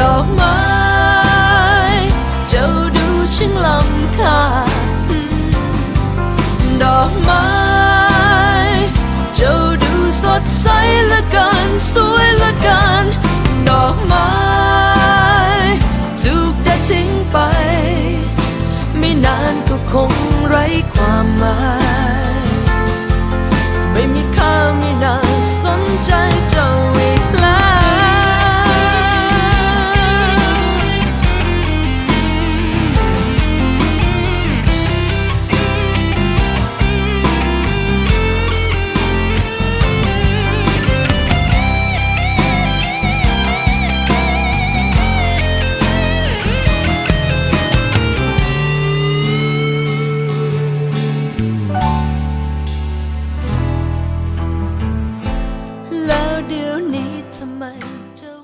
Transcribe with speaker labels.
Speaker 1: ดอกไม้เจ้าดูช่างลำค่าดอกไม้เจ้าดูสดใสละกันสวยละกันดอกไม้ถูกได้ทิ้งไป ไม่นานก็คงไร้ความหมาย เดี๋ยวนี้ทำไมเจ้า